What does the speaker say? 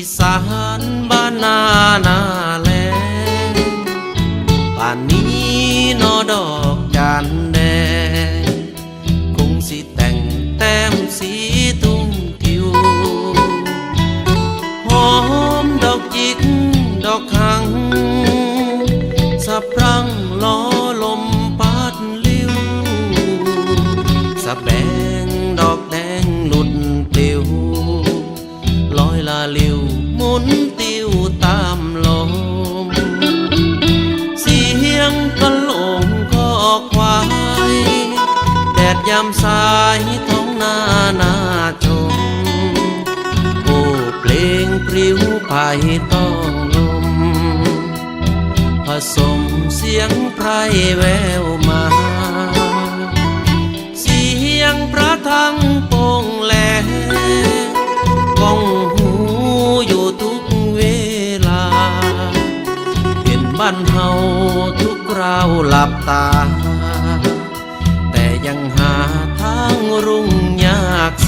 อีสานบ้านนานาแลป่านนี้นอดอกจานแดง คงสิแต่งแต้มสีตุ้มทิวหอมดอกจิกดอกขังสะพรั่งล้อลมพัดลิ้วสะแบงดอกแด หลุดปลิวลอยลาลิวหมุนติวตามลม เสียงกะโหลงคอควายแดดยามสายท้องนานาชมโอ้เพลงปลิวไปต้องลม ผสมเสียงไพรแววมา เสียงพระทัง บ้านเฮาทุกราวหลับตา แต่ยังหาทางรุ่งยากส